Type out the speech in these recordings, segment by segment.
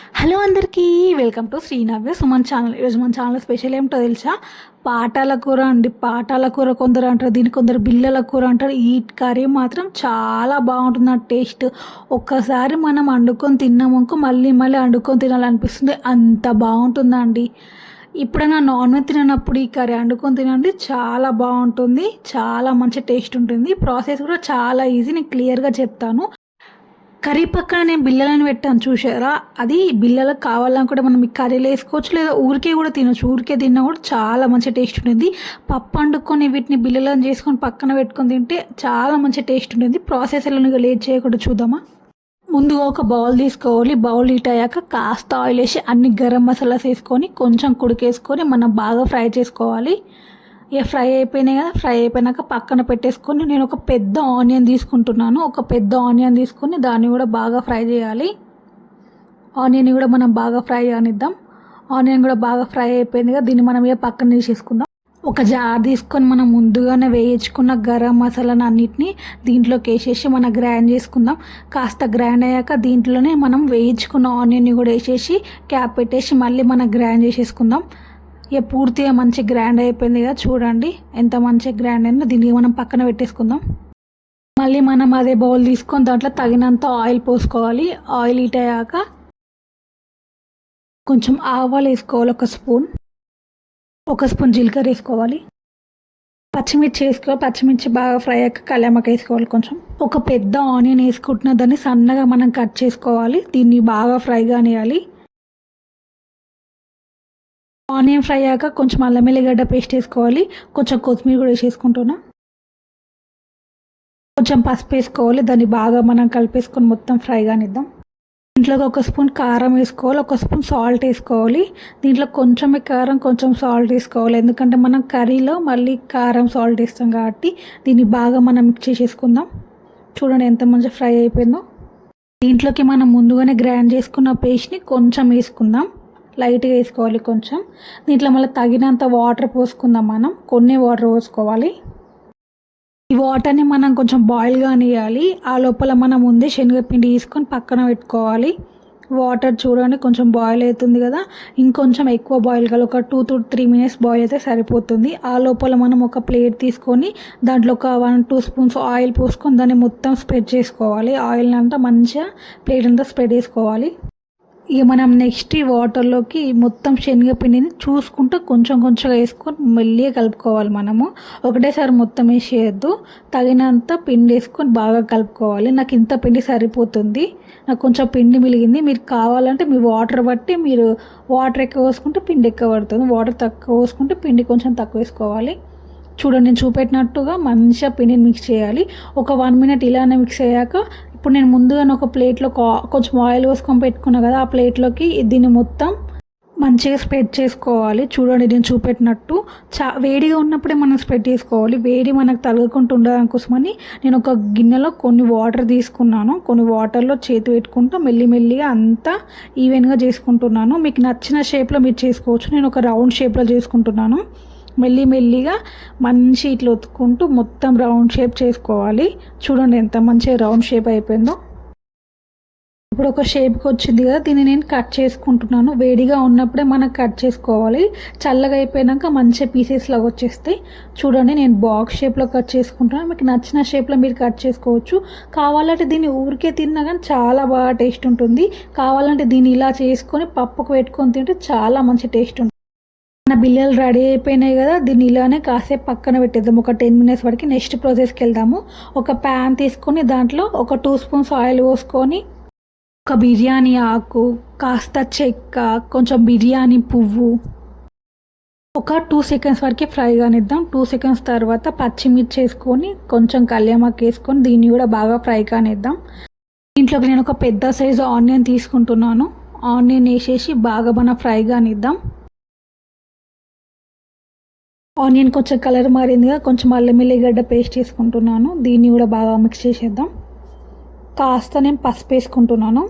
Hello అందరికీ welcome to Srinavya Suman channel. ఈరోజు మన ఛానల్ స్పెషల్ ఏమిటో తెలుసా? పాటాల కూర అండి. పాటాల కూర కొందరు అంటారు దీని కొందరు బిల్లల కూర అంటారు. ఈ కర్రీ మాత్రం చాలా బాగుంటుంది. ఆ టేస్ట్ ఒక్కసారి మనం వండుకొని తిన్నామనుకో మళ్ళీ మళ్ళీ వండుకొని తినాలనిపిస్తుంది. అంత బాగుంటుందండి. ఇప్పుడైనా నాన్ వెజ్ తిననప్పుడు ఈ కర్రీ వండుకొని తినండి. చాలా బాగుంటుంది. చాలా మంచి టేస్ట్ ఉంటుంది. ప్రాసెస్ కూడా చాలా ఈజీ. నేను క్లియర్గా చెప్తాను. కర్రీ పక్కన నేను బిల్లలను పెట్టాను చూసారా అది బిల్లలకు కావాలనుకుంటే మనం ఈ కర్రీలో వేసుకోవచ్చు. లేదా ఊరికే కూడా తినొచ్చు. ఊరికే తిన్నా కూడా చాలా మంచి టేస్ట్ ఉంటుంది. పప్పు వండుకొని వీటిని బిల్లలను చేసుకొని పక్కన పెట్టుకొని తింటే చాలా మంచి టేస్ట్ ఉంటుంది. ప్రాసెస్ ఎలా లేట్ చేయకుండా చూద్దామా? ముందుగా ఒక బౌల్ తీసుకోవాలి. బౌల్ హీట్ అయ్యాక కాస్త ఆయిల్ వేసి అన్ని గరం మసాలాస్ వేసుకొని కొంచెం కుడికేసుకొని మనం బాగా ఫ్రై చేసుకోవాలి. ఇక ఫ్రై అయిపోయినాయి కదా ఫ్రై అయిపోయినాక పక్కన పెట్టేసుకొని నేను ఒక పెద్ద ఆనియన్ తీసుకుంటున్నాను. ఒక పెద్ద ఆనియన్ తీసుకొని దాన్ని కూడా బాగా ఫ్రై చేయాలి. ఆనియన్ కూడా మనం బాగా ఫ్రై కానిద్దాం ఆనియన్ కూడా బాగా ఫ్రై అయిపోయింది కదా దీన్ని మనం ఇక పక్కన తీసేసుకుందాం. ఒక జార్ తీసుకొని మనం ముందుగానే వేయించుకున్న గరం మసాలాను అన్నిటిని దీంట్లోకి వేసేసి మనం గ్రైండ్ చేసుకుందాం. కాస్త గ్రైండ్ అయ్యాక దీంట్లోనే మనం వేయించుకున్న ఆనియన్ని కూడా వేసేసి క్యాప్ పెట్టేసి మళ్ళీ మనం గ్రైండ్ చేసేసుకుందాం. ఇక పూర్తిగా మంచి గ్రాండ్ అయిపోయింది కదా చూడండి. ఎంత మంచిగా గ్రాండ్ అయిందో దీనికి మనం పక్కన పెట్టేసుకుందాం. మళ్ళీ మనం అదే బౌల్ తీసుకొని దాంట్లో తగినంత ఆయిల్ పోసుకోవాలి. ఆయిల్ హీట్ అయ్యాక కొంచెం ఆవాలు వేసుకోవాలి ఒక స్పూన్. ఒక స్పూన్ జీలకర్ర వేసుకోవాలి. పచ్చిమిర్చి వేసుకోవాలి. పచ్చిమిర్చి బాగా ఫ్రై అయ్యాక కళ్యామక వేసుకోవాలి కొంచెం. ఒక పెద్ద ఆనియన్ వేసుకుంటున్న దాన్ని సన్నగా మనం కట్ చేసుకోవాలి. దీన్ని బాగా ఫ్రై కానివ్వాలి ఆనియన్ ఫ్రై అయ్యాక కొంచెం అల్లం ఎల్లిగడ్డ పేస్ట్ వేసుకోవాలి. కొంచెం కొత్తిమీర కూడా వేసేసుకుంటున్నా. కొంచెం పసుపు వేసుకోవాలి. దాన్ని బాగా మనం కలిపేసుకొని మొత్తం ఫ్రై కానిద్దాం. దీంట్లోకి ఒక స్పూన్ కారం వేసుకోవాలి. ఒక స్పూన్ సాల్ట్ వేసుకోవాలి. దీంట్లో కొంచెమే కారం కొంచెం సాల్ట్ వేసుకోవాలి. ఎందుకంటే మనం కర్రీలో మళ్ళీ కారం సాల్ట్ వేస్తాం కాబట్టి దీన్ని బాగా మనం మిక్స్ చేసేసుకుందాం. చూడండి ఎంత మంచిగా ఫ్రై అయిపోయిందో. దీంట్లోకి మనం ముందుగానే గ్రైండ్ చేసుకున్న పేస్ట్ని కొంచెం వేసుకుందాం. లైట్గా వేసుకోవాలి కొంచెం. దీంట్లో మళ్ళీ తగినంత వాటర్ పోసుకుందాం మనం. కొన్ని వాటర్ పోసుకోవాలి. ఈ వాటర్ని మనం కొంచెం బాయిల్ కానివ్వాలి ఆ లోపల మనం ముందే శనగపిండి తీసుకొని పక్కన పెట్టుకోవాలి. వాటర్ చూడండి కొంచెం బాయిల్ అవుతుంది కదా. ఇంకొంచెం ఎక్కువ బాయిల్ కావాలి. ఒక two to three minutes boil అయితే సరిపోతుంది. ఆ లోపల మనం ఒక ప్లేట్ తీసుకొని దాంట్లో ఒక వన్ టూ స్పూన్స్ ఆయిల్ పోసుకొని దాన్ని మొత్తం స్ప్రెడ్ చేసుకోవాలి. ఆయిల్ అంతా మంచిగా ప్లేట్ అంతా స్ప్రెడ్ చేసుకోవాలి. ఇక మనం నెక్స్ట్ ఈ వాటర్లోకి మొత్తం శనగపిండిని చూసుకుంటూ కొంచెం కొంచెం వేసుకొని మెల్లిగా కలుపుకోవాలి మనము. ఒకటేసారి మొత్తం వేసేయద్దు. తగినంత పిండి వేసుకొని బాగా కలుపుకోవాలి. నాకు ఇంత పిండి సరిపోతుంది. నాకు కొంచెం పిండి మిలిగింది మీరు కావాలంటే మీ వాటర్ బట్టి మీరు వాటర్ ఎక్కువ పోసుకుంటే పిండి ఎక్కువ పడుతుంది. వాటర్ తక్కువ పోసుకుంటే పిండి కొంచెం తక్కువ వేసుకోవాలి. చూడండి నేను చూపెట్టినట్టుగా మంచిగా పిండిని మిక్స్ చేయాలి. ఒక వన్ మినిట్ ఇలానే మిక్స్ అయ్యాక ఇప్పుడు నేను ముందుగానే ఒక ప్లేట్లో కొంచెం ఆయిల్ పోసుకొని పెట్టుకున్నా కదా ఆ ప్లేట్లోకి దీన్ని మొత్తం మంచిగా స్ప్రెడ్ చేసుకోవాలి. చూడండి నేను చూపెట్టినట్టు. చా వేడిగా ఉన్నప్పుడే మనం స్ప్రెడ్ చేసుకోవాలి. వేడి మనకు తలగకుండా ఉండడం కోసమని నేను ఒక గిన్నెలో కొన్ని వాటర్ తీసుకున్నాను. కొన్ని వాటర్లో చేతి పెట్టుకుంటూ మెల్లిమెల్లిగా అంతా ఈవెన్గా చేసుకుంటున్నాను. మీకు నచ్చిన షేప్లో మీరు చేసుకోవచ్చు. నేను ఒక రౌండ్ షేప్లో చేసుకుంటున్నాను. మెల్లి మెల్లిగా మంచి ఇట్లా ఒత్తుకుంటూ మొత్తం రౌండ్ షేప్ చేసుకోవాలి. చూడండి ఎంత మంచిగా రౌండ్ షేప్ అయిపోయిందో. ఇప్పుడు ఒక షేప్కి వచ్చింది కదా దీన్ని నేను కట్ చేసుకుంటున్నాను. వేడిగా ఉన్నప్పుడే మనం కట్ చేసుకోవాలి. చల్లగా అయిపోయాక మంచిగా పీసెస్ లాగా వచ్చేస్తాయి. చూడండి నేను బాక్స్ షేప్లో కట్ చేసుకుంటున్నాను. మీకు నచ్చిన షేప్లో మీరు కట్ చేసుకోవచ్చు. కావాలంటే దీన్ని ఊరికే తిన్నా కానీ చాలా బాగా టేస్ట్ ఉంటుంది. కావాలంటే దీన్ని ఇలా చేసుకొని పప్పుకు పెట్టుకొని తింటే చాలా మంచి టేస్ట్ ఉంటుంది. నా బిల్లలు రెడీ అయిపోయినాయి కదా దీన్ని ఇలానే కాసేపు పక్కన పెట్టేద్దాం. ఒక టెన్ మినిట్స్ వరకు నెక్స్ట్ ప్రాసెస్కి వెళ్దాము. ఒక ప్యాన్ తీసుకొని దాంట్లో ఒక టూ స్పూన్స్ ఆయిల్ పోసుకొని ఒక బిర్యానీ ఆకు కాస్త చెక్క కొంచెం బిర్యానీ పువ్వు ఒక టూ సెకండ్స్ వరకు ఫ్రై కానిద్దాం. టూ సెకండ్స్ తర్వాత పచ్చిమిర్చి వేసుకొని కొంచెం కళ్యామాకు వేసుకొని దీన్ని కూడా బాగా ఫ్రై కానిద్దాం. దీంట్లోకి నేను ఒక పెద్ద సైజు ఆనియన్ తీసుకుంటున్నాను. ఆనియన్ వేసేసి బాగా మన ఫ్రై కానిద్దాం. ఆనియన్ కొంచెం కలర్ మారిందిగా కొంచెం అల్లం ఎల్లిగడ్డ పేస్ట్ చేసుకుంటున్నాను. దీన్ని కూడా బాగా మిక్స్ చేసేద్దాం. కాస్త నేను పసుపు వేసుకుంటున్నాను.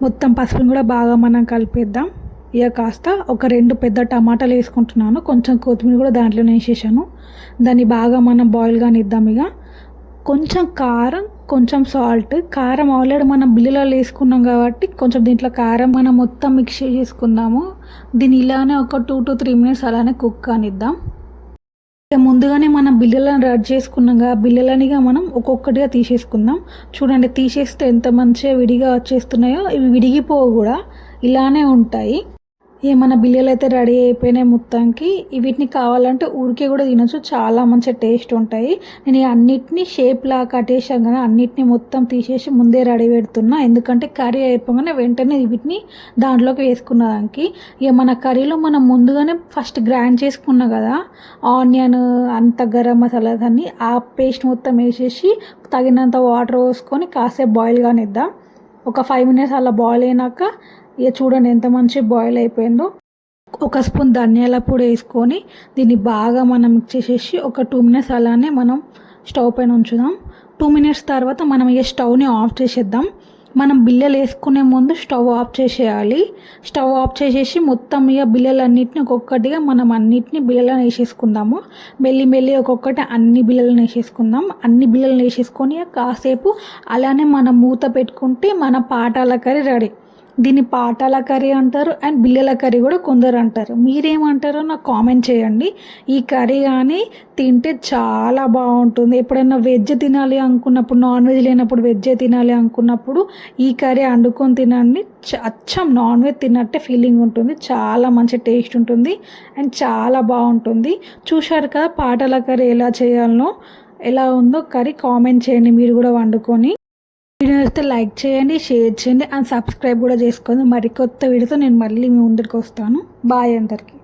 మొత్తం పసుపుని కూడా బాగా మనం కలిపేద్దాం. ఇక కాస్త ఒక రెండు పెద్ద టమాటాలు వేసుకుంటున్నాను. కొంచెం కొత్తిమీర కూడా దాంట్లోనే వేసేసాను. దాన్ని బాగా మనం బాయిల్ కానిద్దాం ఇక. కొంచెం కారం కొంచెం సాల్ట్. కారం ఆల్రెడీ మనం బిల్లులలో వేసుకున్నాం కాబట్టి కొంచెం దీంట్లో కారం మనం మొత్తం మిక్స్ చేసుకుందాము. దీన్ని ఇలానే ఒక టూ టు త్రీ మినిట్స్ అలానే కుక్ కానిద్దాం. ఇక ముందుగానే మనం బిల్లలను రెడీ చేసుకున్నాం కదా బిల్లలనిగా మనం ఒక్కొక్కటిగా తీసేసుకుందాం. చూడండి తీసేస్తే ఎంత మంచిగా విడిగా వచ్చేస్తున్నాయో ఇవి విడిగిపోవు కూడా ఇలానే ఉంటాయి. ఏమైనా మన బిల్లలు అయితే రెడీ అయిపోయినాయి మొత్తానికి. వీటిని కావాలంటే ఊరికే కూడా తినొచ్చు. చాలా మంచి టేస్ట్ ఉంటాయి. నేను ఈ అన్నిటిని షేప్లా కట్టేసాను కానీ అన్నిటిని మొత్తం తీసేసి ముందే రెడీ పెడుతున్నా. ఎందుకంటే కర్రీ అయిపోగానే వెంటనే వీటిని దాంట్లోకి వేసుకున్నదానికి ఇక మన కర్రీలో మనం ముందుగానే ఫస్ట్ గ్రైండ్ చేసుకున్నాం కదా ఆనియన్ అంత గరం మసాలాస్ అన్ని ఆ పేస్ట్ మొత్తం వేసేసి తగినంత వాటర్ పోసుకొని కాసేపు బాయిల్ కానిద్దాం. ఒక ఫైవ్ మినిట్స్ అలా బాయిల్ అయినాక ఇక చూడండి ఎంత మంచి బాయిల్ అయిపోయిందో. ఒక స్పూన్ ధనియాల పొడి వేసుకొని దీన్ని బాగా మనం మిక్స్ చేసేసి ఒక టూ మినిట్స్ అలానే మనం స్టవ్ పైన ఉంచుదాం. టూ మినిట్స్ తర్వాత మనం ఇక స్టవ్ని ఆఫ్ చేసేద్దాం. మనం బిల్లలు వేసుకునే ముందు స్టవ్ ఆఫ్ చేసేయాలి. స్టవ్ ఆఫ్ చేసేసి మొత్తం ఇక బిల్లలన్నిటిని ఒక్కొక్కటిగా మనం అన్నిటిని బిల్లలను వేసేసుకుందాము. మెల్లి మెల్లి ఒక్కొక్కటి అన్ని బిల్లలను వేసేసుకుందాం. అన్ని బిల్లలను వేసేసుకొని కాసేపు అలానే మనం మూత పెట్టుకుంటే మన పాఠాల కర్రీ రెడీ. దీన్ని పాటాల కర్రీ అంటారు అండ్ బిల్లల కర్రీ కూడా కొందరు అంటారు. మీరేమంటారో నాకు కామెంట్ చేయండి. ఈ కర్రీ కానీ తింటే చాలా బాగుంటుంది. ఎప్పుడైనా వెజ్ తినాలి అనుకున్నప్పుడు నాన్ వెజ్ లేనప్పుడు వెజ్ తినాలి అనుకున్నప్పుడు ఈ కర్రీ వండుకొని తినండి. చ- అచ్చం నాన్ వెజ్ తిన్నట్టే ఫీలింగ్ ఉంటుంది. చాలా మంచి టేస్ట్ ఉంటుంది అండ్ చాలా బాగుంటుంది. చూశారు కదా పాటల కర్రీ ఎలా చేయాలనో ఎలా ఉందో కర్రీ కామెంట్ చేయండి. మీరు కూడా వండుకొని. వీడియో నచ్చితే లైక్ చేయండి షేర్ చేయండి అండ్ సబ్స్క్రైబ్ కూడా చేసుకోండి. మరి కొత్త వీడియోతో నేను మళ్ళీ మీ ముందుకు వస్తాను. బాయ్ అందరికీ.